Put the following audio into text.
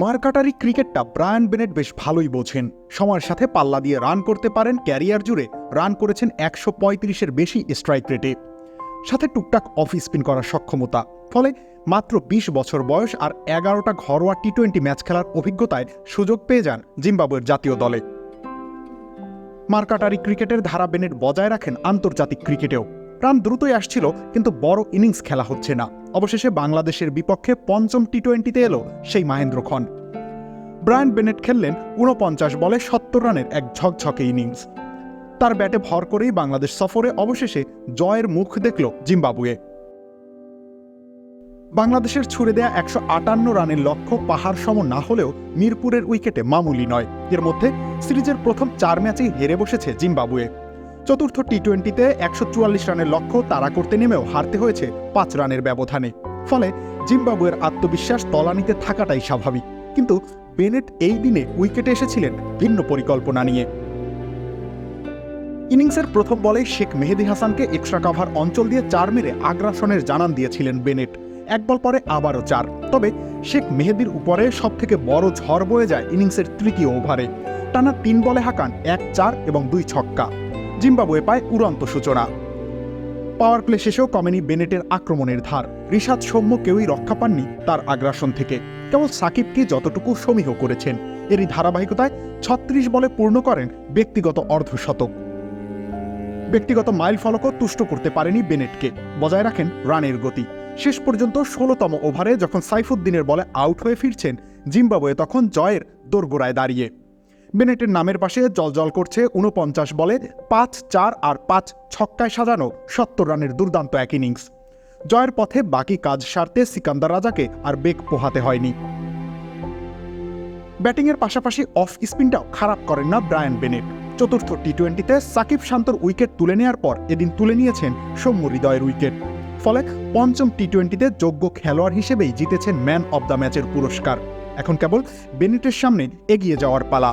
মার্কাটারি ক্রিকেটটা Brian Bennett বেশ ভালোই বোঝেন। সময়ের সাথে পাল্লা দিয়ে রান করতে পারেন, ক্যারিয়ার জুড়ে রান করেছেন একশো পঁয়ত্রিশের বেশি স্ট্রাইক রেটে সাথে টুকটাক অফ স্পিন করার সক্ষমতা, ফলে মাত্র ২০ বছর বয়স আর এগারোটা ঘরোয়া টি টোয়েন্টি ম্যাচ খেলার অভিজ্ঞতায় সুযোগ পেয়ে যান জিম্বাবুয়ের জাতীয় দলে। মার্কাটারি ক্রিকেটের ধারা বেনেট বজায় রাখেন আন্তর্জাতিক ক্রিকেটেও। রান দ্রুতই আসছিল, কিন্তু বড় ইনিংস খেলা হচ্ছে না। অবশেষে বাংলাদেশের বিপক্ষে পঞ্চম টি টোয়েন্টিতে এলো সেই মাহেন্দ্র খন। ব্রায়ান বেনেট খেললেন ঊনপঞ্চাশ বলে সত্তর রানের এক ঝকঝকে ইনিংস। তার ব্যাটে ভর করেই বাংলাদেশ সফরে অবশেষে জয়ের মুখ দেখল জিম্বাবুয়ে। বাংলাদেশের ছুড়ে দেয়া একশো আটান্ন রানের লক্ষ্য পাহাড় সম না হলেও মিরপুরের উইকেটে মামুলি নয়। এর মধ্যে সিরিজের প্রথম চার ম্যাচেই হেরে বসেছে জিম্বাবুয়ে। চতুর্থ টি টোয়েন্টিতে একশো চুয়াল্লিশ রানের লক্ষ্য তাড়া করতে নেমেও হারতে হয়েছে পাঁচ রানের ব্যবধানে। ফলে জিম্বাবুয়ের আত্মবিশ্বাস তলানিতে থাকাটাই স্বাভাবিক। কিন্তু বেনেট এই দিনে উইকেটে এসেছিলেন ভিন্ন পরিকল্পনা নিয়ে। ইনিংসের প্রথম বলে শেখ মেহেদি হাসানকে এক্সট্রা কাভার অঞ্চল দিয়ে চার মেরে আগ্রাসনের জানান দিয়েছিলেন বেনেট। এক বল পরে আবারও চার। তবে শেখ মেহেদির উপরে সবথেকে বড় ঝড় বয়ে যায় ইনিংসের তৃতীয় ওভারে। টানা তিন বলে হাঁকান এক চার এবং দুই ছক্কা। জিম্বাবুয়ে পায় উড়ন্ত সূচনা। পাওয়ার প্লে শেষেও কমেনি বেনেটের আক্রমণের ধার। রিশাদ সৌম্য কেউই রক্ষা পাননি তার আগ্রাসন থেকে। কেবল সাকিবকে যতটুকু সমীহ করেছেন, এরই ধারাবাহিকতায় ছত্রিশ বলে পূর্ণ করেন ব্যক্তিগত অর্ধশতক। ব্যক্তিগত মাইল ফলকও তুষ্ট করতে পারেনি বেনেটকে। বজায় রাখেন রানের গতি। শেষ পর্যন্ত ষোলোতম ওভারে যখন সাইফুদ্দিনের বলে আউট হয়ে ফিরছেন, জিম্বাবুয়ে তখন জয়ের দোরগোড়ায় দাঁড়িয়ে। বেনেটের নামের পাশে জলজল করছে উনপঞ্চাশ বলে পাঁচ চার আর পাঁচ ছক্কায় সাজানো সত্তর রানের দুর্দান্ত এক ইনিংস। জয়ের পথে বাকি কাজ সারতে সিকান্দার রাজাকে আর বেগ পোহাতে হয়নি। ব্যাটিংয়ের পাশাপাশি অফ স্পিনটাও খারাপ করেন না ব্রায়ান বেনেট। চতুর্থ টি টোয়েন্টিতে সাকিব শান্তর উইকেট তুলে নেওয়ার পর এদিন তুলে নিয়েছেন সৌম্য হৃদয়ের উইকেট। ফলে পঞ্চম টি টোয়েন্টিতে যোগ্য খেলোয়াড় হিসেবেই জিতেছেন ম্যান অব দ্য ম্যাচের পুরস্কার। এখন কেবল বেনেটের সামনে এগিয়ে যাওয়ার পালা।